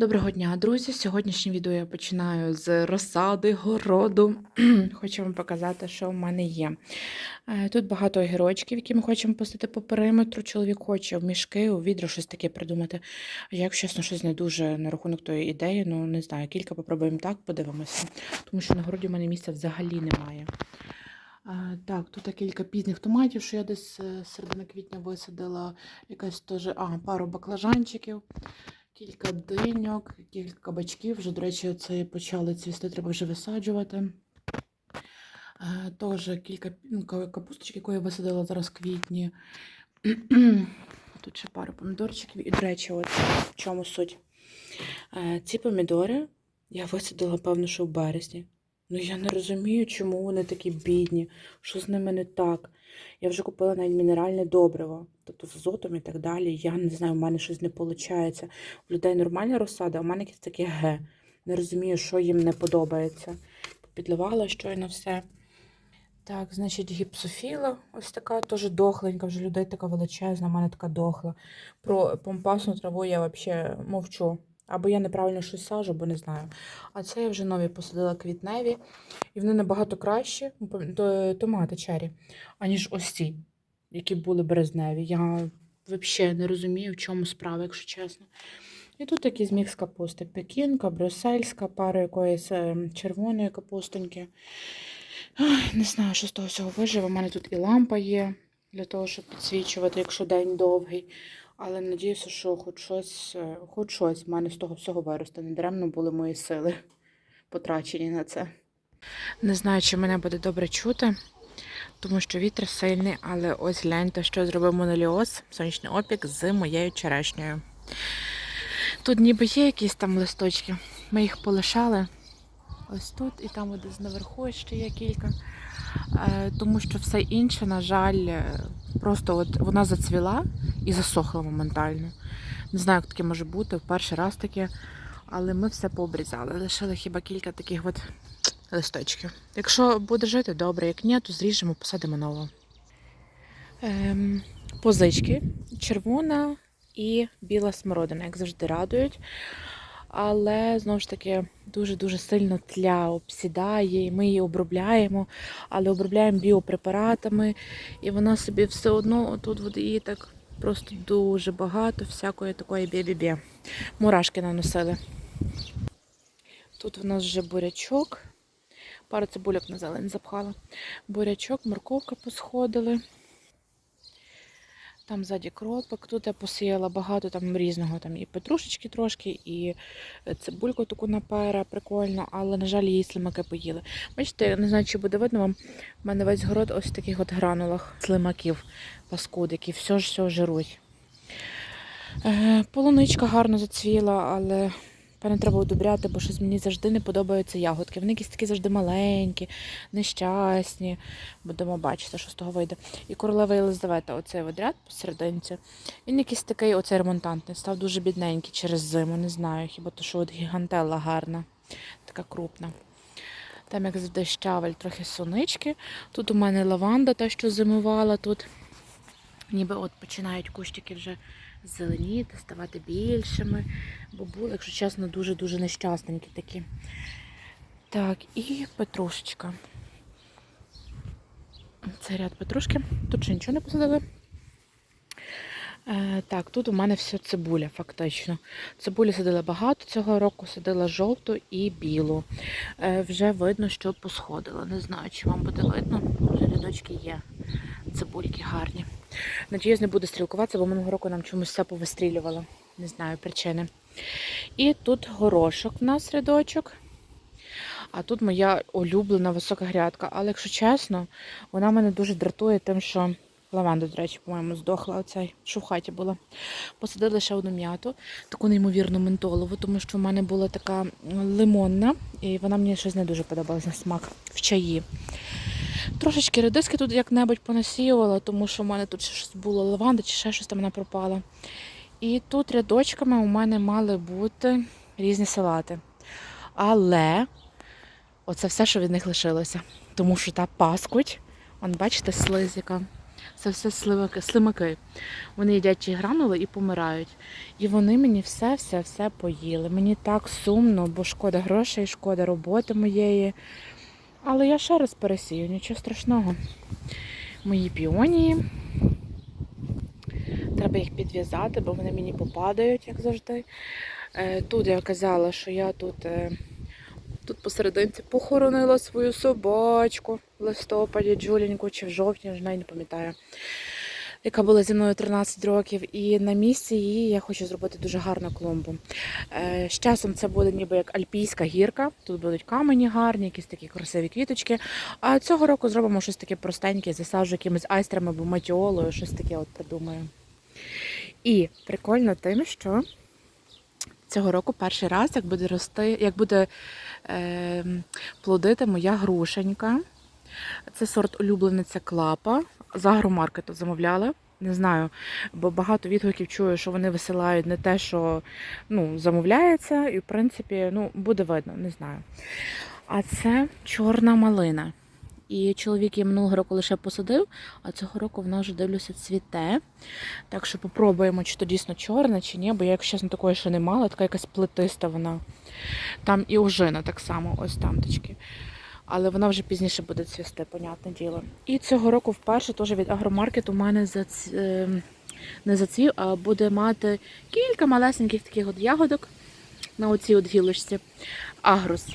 Доброго дня, друзі! Сьогоднішнє відео я починаю з розсади, городу. Хочу вам показати, що в мене є. Е, Тут багато огірочків, які ми хочемо пустити по периметру. Чоловік хоче в мішки, у відро щось таке придумати. Я, чесно, щось не дуже на рахунок тої ідеї, ну не знаю, кілька попробуємо так, подивимося. Тому що на городі в мене місця взагалі немає. Е, Так, тут кілька пізніх томатів, що я десь е, з середини квітня висадила. Якась теж, а, пару баклажанчиків. Кілька диньок, кілька кабачків. Вже, до речі, це почали цвісти, треба вже висаджувати. Е, Теж кілька ну, капусточок, яку я висадила зараз в квітні. Тут ще пару помідорчиків. І, до речі, от в чому суть. Е, Ці помідори я висадила, певно, що в березні. Ну я не розумію, чому вони такі бідні, що з ними не так. Я вже купила навіть мінеральне добриво, тобто з азотом і так далі. Я не знаю, в мене щось не виходить. У людей нормальна розсада, а у мене якесь таке ге. Не розумію, що їм не подобається. Підливала щойно все. Так, значить, гіпсофіла, ось така теж дохленька, вже людей така величезна, в мене така дохла. Про помпасну траву я взагалі мовчу. Або я неправильно щось сажу, бо не знаю. А це я вже нові посадила квітневі, і вони набагато кращі, ну, томати чері, аніж ось ці, які були березневі. Я взагалі не розумію, в чому справа, якщо чесно. І тут такий зміг з капусти. Пекінка, брюссельська, пара якоїсь е, червоної капустоньки. Ай, Не знаю, що з того всього виживе. У мене тут і лампа є для того, щоб підсвічувати, якщо день довгий. Але надіюся, що хоч щось, е, хоч щось в мене з того всього виросте. Не даремно були мої сили потрачені на це. Не знаю, чи мене буде добре чути, тому що вітер сильний, але ось гляньте, що зробив моноліоз, сонячний опік з моєю черешнею. Тут ніби є якісь там листочки. Ми їх полишали. Ось тут і там десь наверху ще є кілька. Е, Тому що все інше, на жаль, е, просто от вона зацвіла і засохла моментально. Не знаю, як таке може бути, в перший раз таке, але ми все пообрізали. Лишили хіба кілька таких от листочків. Якщо буде жити, добре, як ні, то зріжемо, посадимо нову. Ем, позички червона і біла смородина, як завжди радують. Але знову ж таки дуже-дуже сильно тля обсідає, і ми її обробляємо, але обробляємо біопрепаратами, і вона собі все одно тут от її так просто дуже багато всякої такої бі-бі-бі. Мурашки наносили. Тут в нас вже бурячок. Пару цибульок на зелень запхала. Бурячок, морковка посходили. Там ззаді кропик. Тут я посіяла багато там різного. Там і петрушечки трошки, і цибульку таку напера, прикольно, але, на жаль, її слимаки поїли. Бачите, я не знаю, чи буде видно вам. У мене весь город ось в таких от гранулах слимаків, паскуд, які все ж все жирують. Е, полуничка гарно зацвіла, але певне треба удобряти, бо щось мені завжди не подобаються ягодки. Вони якісь такі завжди маленькі, нещасні. Будемо бачити, що з того вийде. І королева Єлизавета, оцей от ряд посерединці. Він якийсь такий, оцей ремонтантний, став дуже бідненький через зиму. Не знаю, хіба то, що от гігантелла гарна, така крупна. Там, як завжди, щавель, трохи сонички. Тут у мене лаванда, та, що зимувала тут. Ніби от починають кущики вже зеленіти, ставати більшими. Бо були, якщо чесно, дуже-дуже нещасненькі такі. Так, і петрушечка. Це ряд петрушки. Тут ще нічого не посадили. Е, так, тут у мене все цибуля, фактично. Цибулі садила багато цього року, садила жовту і білу. Е, вже видно, що посходила. Не знаю, чи вам буде видно. Вже рядочки є. Цибульки гарні. Надіюсь, не буде стрілкуватися, бо минулого року нам чомусь все повистрілювало. Не знаю причини. І тут горошок в нас рядочок. А тут моя улюблена висока грядка. Але якщо чесно, вона мене дуже дратує тим, що лаванда, до речі, по-моєму, здохла оцей, що в хаті була. Посадила ще одну м'яту, таку неймовірну ментолову, тому що в мене була така лимонна, і вона мені щось не дуже подобалась на смак в чаї. Трошечки редиски тут як-небудь понасіювала, тому що в мене тут ще щось було лаванда чи ще щось там вона пропала. І тут рядочками у мене мали бути різні салати. Але оце все, що від них лишилося. Тому що та паскуть, он, бачите, слизика. Це все сливаки, слимаки. Вони їдять ті гранули і помирають. І вони мені все-все-все поїли. Мені так сумно, бо шкода грошей, шкода роботи моєї. Але я ще раз пересію, нічого страшного. Мої піонії. Треба їх підв'язати, бо вони мені попадають, як завжди. Е, Тут я казала, що я тут, е, тут посерединці похоронила свою собачку в листопаді, Джуліньку чи в жовтні, вже навіть не пам'ятаю, яка була зі мною 13 років. І на місці її я хочу зробити дуже гарну клумбу. Е, З часом це буде ніби як альпійська гірка. Тут будуть камені гарні, якісь такі красиві квіточки. А цього року зробимо щось таке простеньке, засаджу якимись айстрами або матіолою, щось таке от придумаю. І прикольно тим, що цього року перший раз, як буде рости, як буде е, плодити моя грушенька. Це сорт улюблениця клапа. З агромаркету замовляла. Не знаю, бо багато відгуків чую, що вони висилають не те, що ну, замовляється, і в принципі ну, буде видно, не знаю. А це чорна малина. І чоловік її минулого року лише посадив, а цього року вона вже дивлюся цвіте. Так що попробуємо, чи то дійсно чорна, чи ні, бо я, якщо чесно, такої ще не мала, така якась плетиста вона. Там і ожина так само, ось там точки. Але вона вже пізніше буде цвісти, понятне діло. І цього року вперше теж від агромаркету у мене зац... е, не зацвів, а буде мати кілька малесеньких таких от ягодок на оцій от гілочці. Агрус.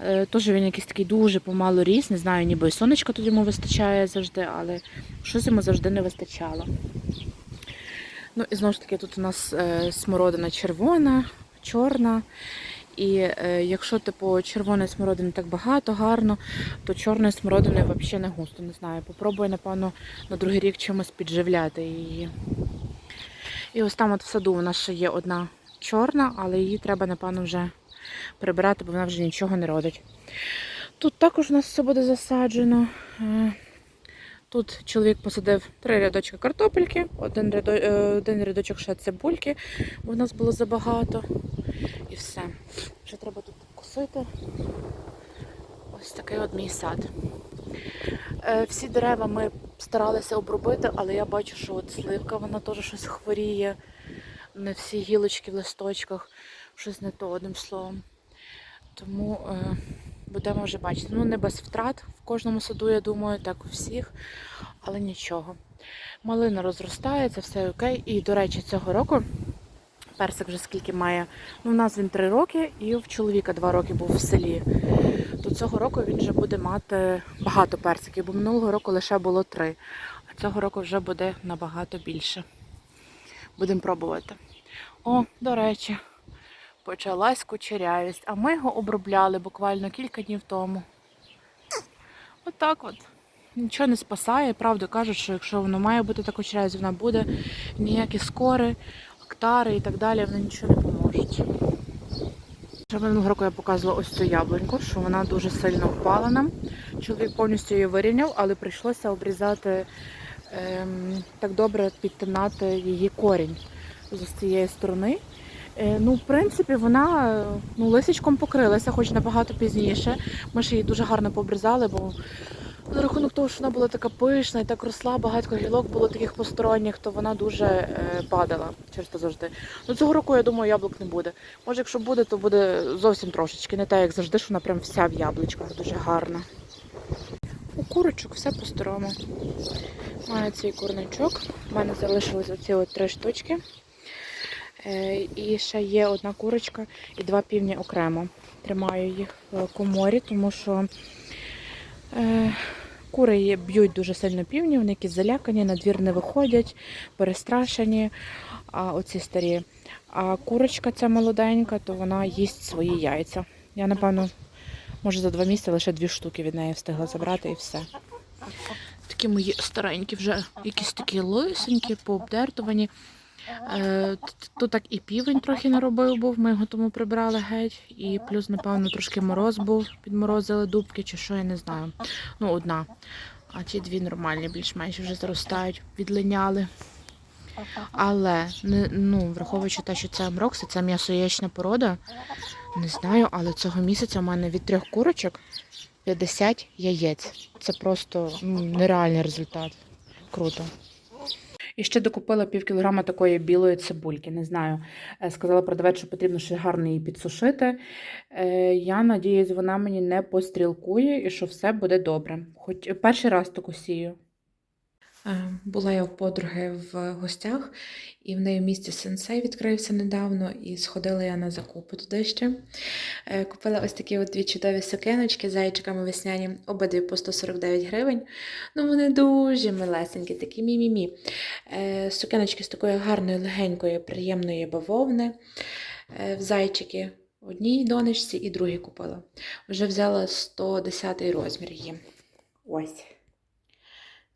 Е, Теж він якийсь такий дуже помало ріс, не знаю, ніби і сонечка тут йому вистачає завжди, але щось йому завжди не вистачало. Ну і знову ж таки, тут у нас е, смородина червона, чорна. І е, якщо типу червоної смородини так багато, гарно, то чорної смородини взагалі не густо, не знаю. Попробую, напевно, на другий рік чимось підживляти її. І ось там от в саду у нас ще є одна чорна, але її треба, напевно, вже прибирати, бо вона вже нічого не родить. Тут також у нас все буде засаджено. Е, Тут чоловік посадив три рядочки картопельки, е, один рядочок ще цибульки, бо в нас було забагато. І все. Вже треба тут косити. Ось такий от мій сад. Е, Всі дерева ми старалися обробити, але я бачу, що от сливка вона теж щось хворіє. Не всі гілочки в листочках, щось не то одним словом. Тому е, будемо вже бачити. Ну, не без втрат в кожному саду, я думаю, так у всіх, але нічого. Малина розростається, все окей. І, до речі, цього року персик вже скільки має. Ну, у нас він 3 роки, і в чоловіка 2 роки був в селі. То цього року він вже буде мати багато персиків, бо минулого року лише було 3, а цього року вже буде набагато більше. Будемо пробувати. О, до речі, почалась кучерявість, а ми його обробляли буквально кілька днів тому. Отак от. Нічого не спасає. Правду кажуть, що якщо воно має бути та кучерявість, вона буде. Ніякі скори, актари і так далі, вони нічого не поможуть. Минулого року я показувала ось цю яблуньку, що вона дуже сильно впала нам. Чоловік повністю її вирівняв, але прийшлося обрізати ем, так добре підтинати її корінь з цієї сторони. Е, Ну, в принципі, вона ну, лисичком покрилася, хоч набагато пізніше. Ми ж її дуже гарно пообрізали, бо за рахунок того, що вона була така пишна і так росла, багато гілок було таких посторонніх, то вона дуже е, падала через то завжди. Ну цього року, я думаю, яблук не буде. Може, якщо буде, то буде зовсім трошечки. Не так, як завжди, що вона прям вся в яблучках, дуже гарна. У курочок все по-старому. Маю цей курничок. У мене залишились оці от три штучки. Е, І ще є одна курочка і два півні окремо. Тримаю їх в коморі, тому що е, кури б'ють дуже сильно півні, вони якісь залякані, на двір не виходять, перестрашені, а оці старі. А курочка ця молоденька, то вона їсть свої яйця. Я, напевно, може за два місяці лише дві штуки від неї встигла забрати і все. Такі мої старенькі вже якісь такі лисенькі, пообдертувані. Е, Тут так і півень трохи наробив був, ми його тому прибрали геть. І плюс, напевно, трошки мороз був, підморозили дубки чи що, я не знаю. Ну, одна. А ті дві нормальні, більш-менш вже заростають, відлиняли. Але ну, враховуючи те, що це амрокси, це м'ясоєчна порода. Не знаю, але цього місяця у мене від трьох курочок 50 яєць. Це просто ну, нереальний результат. Круто. І ще докупила пів кілограма такої білої цибульки. Не знаю. Е, Сказала продавець, що потрібно ще гарно її підсушити. Е, Я надіюсь, вона мені не пострілкує і що все буде добре. Хоч перший раз таку сію. Е, Була я в подруги в гостях, і в неї в місті сенсей відкрився недавно, і сходила я на закупи туди ще. Е, Купила ось такі от дві чудові сукеночки з зайчиками весняні, обидві по 149 гривень. Ну, вони дуже милесенькі, такі мі-мі-мі. Е, Сукеночки з такої гарної, легенької, приємної бавовни в зайчики. Одній донечці і другій купила. Вже взяла 110 розмір її. Ось.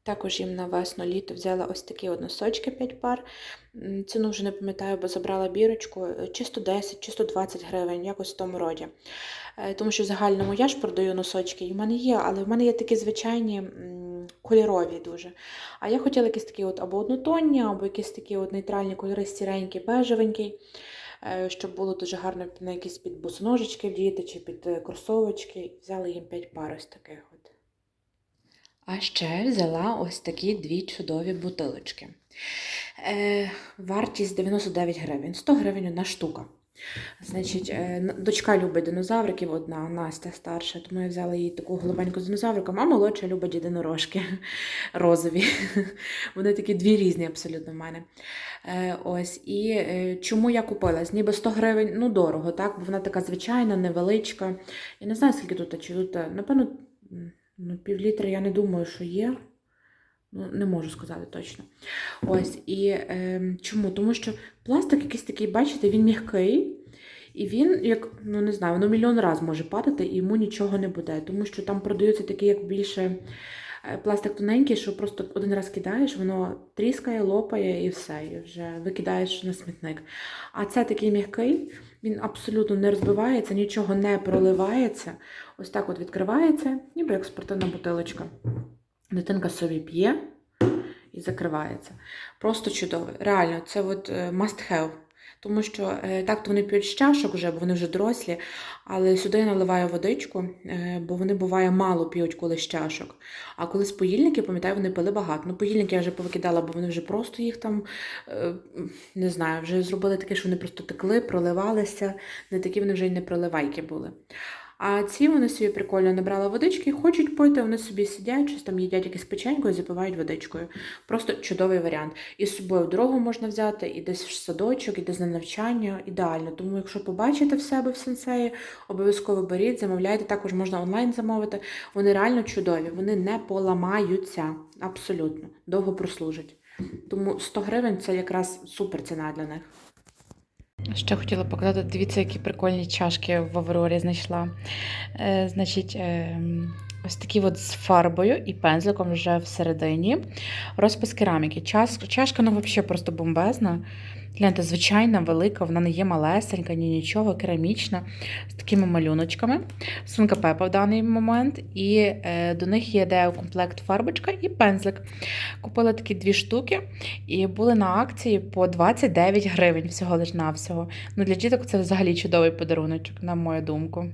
Також їм на весну літо взяла ось такі от носочки 5 пар. Ціну вже не пам'ятаю, бо забрала бірочку. Чи 110, чи 120 гривень, якось в тому роді. Е, Тому що в загальному я ж продаю носочки, і в мене є, але в мене є такі звичайні кольорові дуже. А я хотіла якісь такі от або однотонні, або якісь такі от нейтральні кольори, сіренькі, бежевенький, е, щоб було дуже гарно на якісь під босоножечки вдіти чи під е, кросовочки. Взяла їм 5 пар ось таких. А ще взяла ось такі дві чудові бутилочки. Е, вартість 99 гривень, 100 гривень одна штука. Значить, е, дочка любить динозавриків, одна Настя старша, тому я взяла їй таку голубеньку з динозавриком, а молодша любить єдинорожки розові. Вони такі дві різні абсолютно в мене. Е, ось, і е, чому я купила? Ніби 100 гривень, ну дорого, так? Бо вона така звичайна, невеличка. Я не знаю, скільки тут, чи тут, е, напевно, ну, пів літра я не думаю, що є. Ну, не можу сказати точно. Ось, і е, чому? Тому що пластик якийсь такий, бачите, він м'який, і він, як, ну не знаю, воно мільйон раз може падати, і йому нічого не буде. Тому що там продаються такі, як більше пластик тоненький, що просто один раз кидаєш, воно тріскає, лопає і все, і вже викидаєш на смітник. А це такий м'який, він абсолютно не розбивається, нічого не проливається. Ось так от відкривається, ніби як спортивна бутилочка. Дитинка собі п'є і закривається. Просто чудово. Реально, це от е, must have. Тому що е, так то вони п'ють з чашок вже, бо вони вже дорослі, але сюди я наливаю водичку, е, бо вони буває мало п'ють коли з чашок. А коли з поїльники, пам'ятаю, вони пили багато. Ну, поїльники я вже повикидала, бо вони вже просто їх там, е, не знаю, вже зробили таке, що вони просто текли, проливалися, не такі вони вже й не проливайки були. А ці вони собі прикольно набрали водички, хочуть пити, вони собі сидять, щось там їдять якесь печенько і запивають водичкою. Просто чудовий варіант. І з собою дорогу можна взяти, і десь в садочок, і десь на навчання. Ідеально. Тому, якщо побачите в себе в сенсеї, обов'язково беріть, замовляйте. Також можна онлайн замовити. Вони реально чудові, вони не поламаються абсолютно, довго прослужать. Тому 100 гривень це якраз супер ціна для них. Ще хотіла показати, дивіться, які прикольні чашки в Аврорі знайшла. Е, значить, е, ось такі от з фарбою і пензликом вже всередині. Розпис кераміки. Чашка ну, взагалі просто бомбезна. Гляньте, звичайна, велика, вона не є малесенька, ні нічого, керамічна, з такими малюночками. Свинка Пепа в даний момент. І е, до них є де комплект фарбочка і пензлик. Купила такі дві штуки і були на акції по 29 гривень всього лиш навсього. Ну, для діток це взагалі чудовий подарунок, на мою думку.